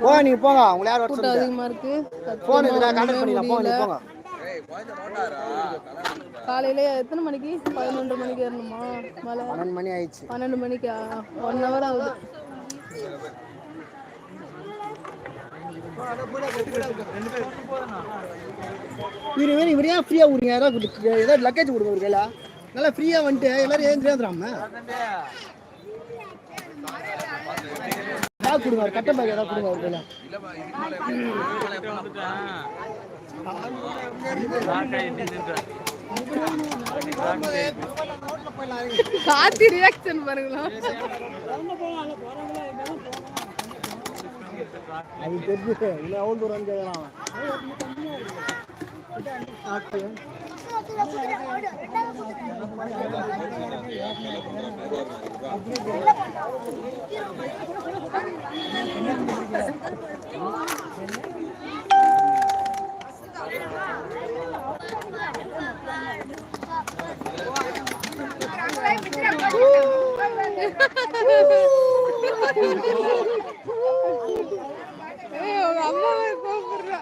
போ நீங்க போங்க. உங்களை யார் வர கூட்டம் சொல்லுங்க அதிகமா இருக்கு. போன் கான்டாக்ட் போங்க. நீங்க போங்க. காலையில எத்தனை மணிக்கு? பதினொன்று மணிக்கு ஏறணுமா? மலை பன்னெண்டு மணி ஆயிடுச்சு. பன்னெண்டு மணிக்கா? ஒன் ஹவர் ஆகுது. இவரு வேறு இவர் ஏன் ஃப்ரீயாக விடுங்க ஏதாவது கொடுத்து- ஏதாவது லக்கேஜ் கொடுங்க ஒரு கையில் நல்லா ஃப்ரீயாக வந்துட்டு எல்லாரும் ஏந்திரி ஏந்துடாம பேக் கொடுங்க ஒரு கட்ட பேக் ஏதாவது கொடுங்க கையில் காத்தி ரியாக்ஷன் பாருங்களா. அது தெரிஞ்சு இல்லை எவ்வளோ தூரம் கேட்கலாம் ஏய் உங்க அம்மாவை கூப்பிடுறா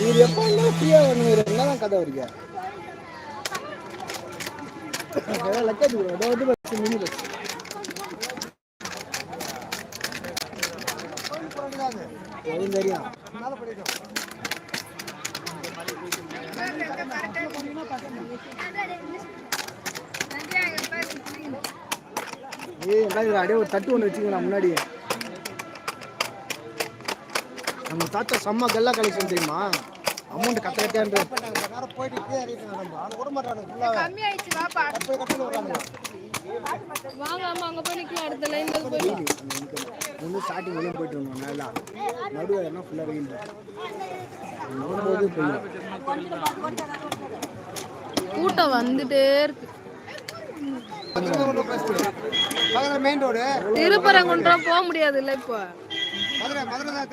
இது எப்போ இருந்தாலும் ஃப்ரீயாக வரணும் என்னதான் கதை வருங்க ஏதாவது லக்கேஜ் கொடுங்க. பஸ் மினி பஸ் அதுவும் தெரியும். ஏய் அப்படியே ஒரு தட்டு ஒன்று வச்சுக்கலாம் முன்னாடியே. நம்ம தாத்தா செம்ம கல்லா கலெக்ஷன் தெரியுமா? அமௌண்ட் கத்த கட்டியான்ற வாங்க அம்மா அங்க போய் நிக்கலாம் அடுத்த லைன்ல போய் ஒன்று ஸ்டார்டிங் வெளியே போயிட்டு வந்தோம் நல்லா நடுவில் என்ன ஃபுல்லாக வெயில் கூட்டம் வந்துட்டே இருக்கு. மெயின் ரோடு திருப்பரங்குன்றம் போக முடியாது இல்ல இப்போ? மதுரை மதுரை தான்